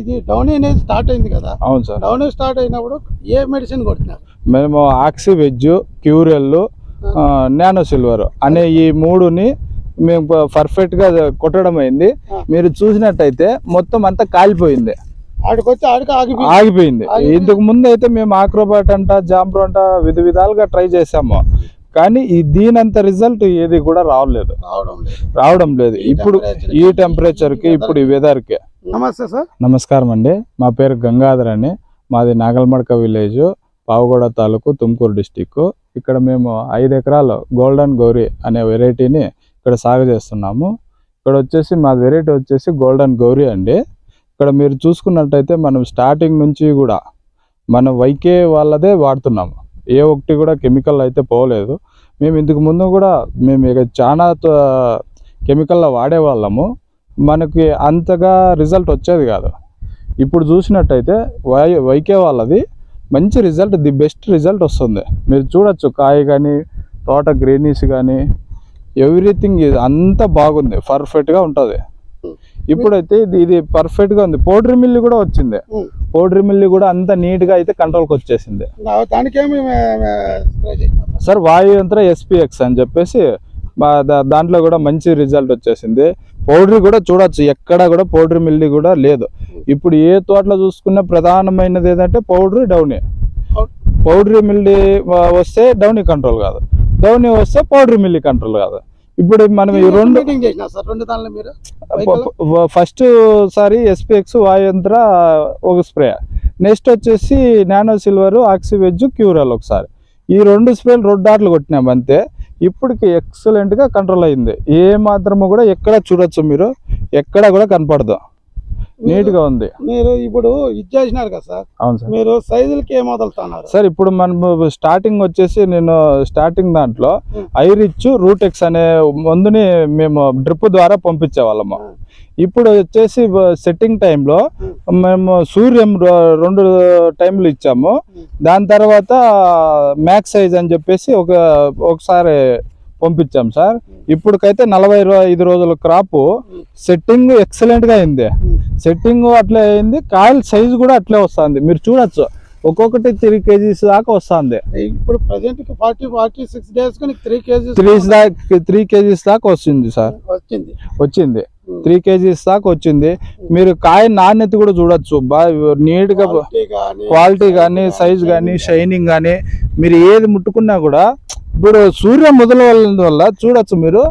ఇది డౌన్ అనేది స్టార్ట్ అయింది కదా. అవును సార్. డౌన్ స్టార్ట్ అయినప్పుడు ఏ మెడిసిన్ కొట్టినారు మేము ఆక్సి వెజ్ క్యూరెల్ నానో సిల్వర్ అనే ఈ మూడుని మేము పర్ఫెక్ట్గా కొట్టడం అయింది. మీరు చూసినట్టయితే మొత్తం అంతా కాలిపోయింది. ఆగిపోయింది. ఇంతకు ముందు అయితే మేము ఆక్రోబాట్ అంట జాంబ్రో అంట విధ విధాలుగా ట్రై చేసాము కానీ ఈ దీనంత రిజల్ట్ ఏది కూడా రావలేదు రావడం లేదు. రావడం లేదు. ఈ ఇప్పుడు ఈ టెంపరేచర్కి ఇప్పుడు ఈ వెదర్కి. నమస్తే సార్. నమస్కారం అండి. మా పేరు గంగాధర్ అని మాది నాగల్మడక విలేజ్ పావుగూడ తాలూకు తుమ్కూరు డిస్టిక్ ఇక్కడ మేము ఐదు ఎకరాలు గోల్డెన్ గౌరీ అనే వెరైటీని ఇక్కడ సాగు చేస్తున్నాము. ఇక్కడ వచ్చేసి మా వెరైటీ వచ్చేసి గోల్డెన్ గౌరీ అండి. ఇక్కడ మీరు చూసుకున్నట్టయితే మనం స్టార్టింగ్ నుంచి కూడా మన వైకే వాళ్ళదే వాడుతున్నాము. ఏ ఒక్కటి కూడా కెమికల్ అయితే పోలేదు. మేము ఇంతకు ముందు కూడా మేము ఇక చాలా కెమికల్లో వాడేవాళ్ళము. మనకి అంతగా రిజల్ట్ వచ్చేది కాదు. ఇప్పుడు చూసినట్టయితే వై వైకే వాళ్ళది మంచి రిజల్ట్ ది బెస్ట్ రిజల్ట్ వస్తుంది. మీరు చూడొచ్చు కాయ కానీ తోట గ్రీనీస్ కానీ ఎవ్రీథింగ్ అంతా బాగుంది పర్ఫెక్ట్గా ఉంటుంది. ఇప్పుడైతే ఇది ఇది పర్ఫెక్ట్గా ఉంది. పౌడరీ మిల్లి కూడా వచ్చింది. పౌడరీ మిల్లి కూడా అంత నీట్గా అయితే కంట్రోల్కి వచ్చేసింది. సార్ వాయు యంత్ర ఎస్పీఎక్స్ అని చెప్పేసి దాంట్లో కూడా మంచి రిజల్ట్ వచ్చేసింది. పౌడరీ కూడా చూడొచ్చు ఎక్కడ కూడా పౌడరీ మిల్లి కూడా లేదు. ఇప్పుడు ఏ తోటలో చూసుకున్న ప్రధానమైనది ఏదంటే పౌడరీ డౌనీ. పౌడరీ మిల్లి వస్తే డౌనీ కంట్రోల్ కాదు. డౌనీ వస్తే పౌడరీ మిల్లి కంట్రోల్ కాదు. ఇప్పుడు మనం ఈ రెండు? ఫస్ట్ సారి ఎస్పీఎక్స్ వాయంత్ర ఒక స్ప్రే. నెక్స్ట్ వచ్చేసి నానో సిల్వర్ ఆక్సివెజ్ క్యూరల్ ఒకసారి. ఈ రెండు స్ప్రేలు రెండు డాట్లు కొట్టినాం అంతే. ఇప్పటికి ఎక్సలెంట్గా కంట్రోల్ అయింది. ఏ మాత్రము కూడా ఎక్కడ చూడొచ్చు మీరు? ఎక్కడ కూడా కనపడదు. నీట్గా ఉంది. మీరు ఇప్పుడు ఇది చేసినారు కదా సార్? అవును సార్. మీరు సైజులకి ఏం వదులుతున్నారు? సార్ ఇప్పుడు మనం స్టార్టింగ్ వచ్చేసి నేను స్టార్టింగ్ దాంట్లో. ఐరిచ్ రూటెక్స్ అనే మందుని మేము డ్రిప్ ద్వారా పంపించే వాళ్ళము Hmm. ఇప్పుడు వచ్చేసి సెట్టింగ్ టైంలో మేము సూర్యం రెండు టైంలు ఇచ్చాము. దాని తర్వాత మ్యాక్స్ సైజ్ అని చెప్పేసి ఒక ఒకసారి పంపించాం సార్. ఇప్పటికైతే నలభై ఐదు రోజుల క్రాప్ సెట్టింగ్ ఎక్సలెంట్గా అయింది. సెట్టింగ్ అట్లే అయింది. కాయల సైజు కూడా అట్లే వస్తుంది. మీరు చూడొచ్చు. ఒక్కొక్కటి త్రీ కేజీస్ దాకా వస్తుంది. ఇప్పుడు present forty forty six days three KGs three దాకా త్రీ కేజీస్ దాకా వస్తుంది సార్. వచ్చింది. వచ్చింది. త్రీ కేజీస్ దాకా వచ్చింది. మీరు కాయ నాణ్యత కూడా చూడొచ్చు. బాగా నీట్గా క్వాలిటీ గానీ, క్వాలిటీ కానీ సైజ్ కానీ షైనింగ్ కానీ మీరు ఏది ముట్టుకున్నా కూడా ఇప్పుడు సూర్యం మొదల వల్ల చూడొచ్చు మీరు.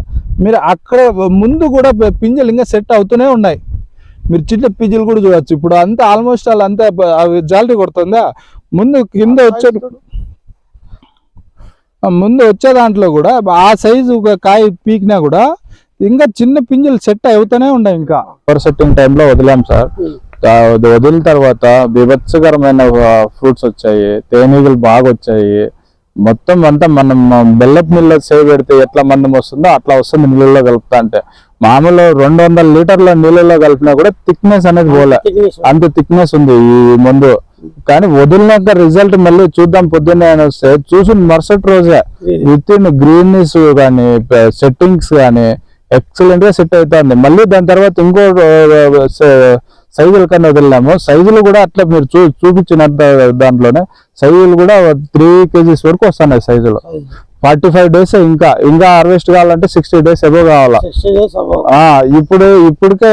మీరు అక్కడ ముందు కూడా పింజలు ఇంకా సెట్ అవుతూనే ఉన్నాయి. మీరు చిన్న పింజలు కూడా చూడొచ్చు. ఇప్పుడు అంతా ఆల్మోస్ట్ అలా అంతా అవి జాలరీ కొడుతుందా? ముందు కింద వచ్చే ముందు వచ్చే దాంట్లో కూడా ఆ సైజు ఒక కాయ పీకినా కూడా ఇంకా చిన్న పింజలు సెట్ అవుతూనే ఉన్నాయి ఇంకా. పవర్ సెట్టింగ్ టైంలో వదిలాం సార్. వదిలిన తర్వాత బీభత్సకరమైన ఫ్రూట్స్ వచ్చాయి తేనీగలు బాగా వచ్చాయి. మొత్తం అంతా మనం బెల్లపు నీళ్ళ సేవ్ పెడితే ఎట్లా మందం వస్తుందో అట్లా వస్తుంది నీళ్ళలో కలుపుతా అంటే. మామూలు రెండు వందల లీటర్ల నీళ్ళలో కలిపినా కూడా థిక్నెస్ అనేది పోలే. అంత థిక్నెస్ ఉంది. ఈ ముందు. కానీ వదిలినాక రిజల్ట్ మళ్ళీ చూద్దాం పొద్దున్నే అని వస్తే చూసి మరుసటి రోజే. విత్ ఇన్ గ్రీన్నెస్ కానీ సెట్టింగ్స్ కానీ ఎక్సలెంట్గా సెట్ అవుతుంది మళ్ళీ దాని తర్వాత ఇంకో సైజుల కన్నా వదిలినాము. సైజులు కూడా అట్లా మీరు చూ చూపించిన దాంట్లోనే సైజులు కూడా త్రీ కేజీస్ వరకు వస్తున్నాయి సైజులు. ఫార్టీ ఫైవ్ డేస్ ఇంకా ఇంకా హార్వెస్ట్ కావాలంటే సిక్స్టీ డేస్ ఎబో కావాలా? 60 days above. ఆ ఇప్పుడు ఇప్పటికే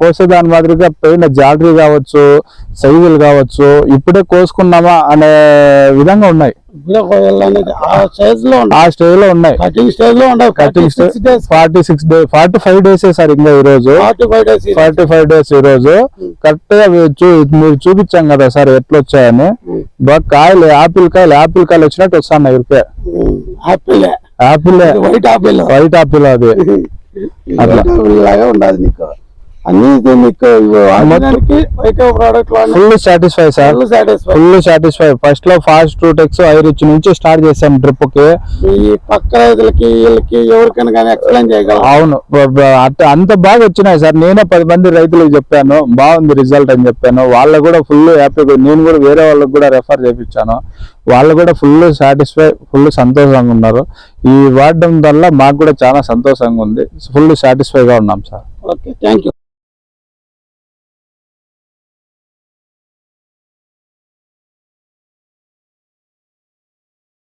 కోసే దాని మాదిరిగా పోయిన జాలరీ కావచ్చు సైజులు కావచ్చు ఇప్పుడే కోసుకున్నామా అనే విధంగా ఉన్నాయి. ఆ స్టేజ్లో ఉన్నాయి. కటింగ్ స్టేజ్లో cutting cutting six days. Forty six forty five days sir ఇంకా ఈ రోజు ఫార్టీ ఫైవ్ డేస్ ఫార్టీ ఈ రోజు కరెక్ట్గా మీరు చూపించాం కదా సార్ ఎట్లా వచ్చాయని బాగా కాయలు యాపిల్ కాయలు యాపిల్ కాయలు వచ్చినట్టు వస్తున్నాయి ఇరికే apple. Apple white apple. White apple అది. అట్లా. ఆపిల్ లాగా ఉండదు నీకు. అన్ని లో full satisfy sir full satisfy ఫస్ట్లో ఫాస్ట్ టూటెక్స్ ఐరిచ్ నుంచి స్టార్ట్ చేసాం ట్రిప్కి ఈ పక్క రైతులకి వీళ్ళకి ఎవరికైనా కానీ ఎక్స్ప్లెయిన్ చేయగలం. అవును. అంత బాగా వచ్చినాయి సార్ నేనే పది మంది రైతులకు చెప్పాను. బాగుంది రిజల్ట్ అని చెప్పాను. వాళ్ళకు కూడా ఫుల్ హ్యాపీ నేను కూడా వేరే వాళ్ళకి కూడా రెఫర్ చేయించాను వాళ్ళు కూడా ఫుల్ సాటిస్ఫై ఫుల్ సంతోషంగా ఉన్నారు. ఈ వాడడం వల్ల మాకు కూడా చాలా సంతోషంగా ఉంది. ఫుల్ సాటిస్ఫై గా ఉన్నాం సార్. Okay thank you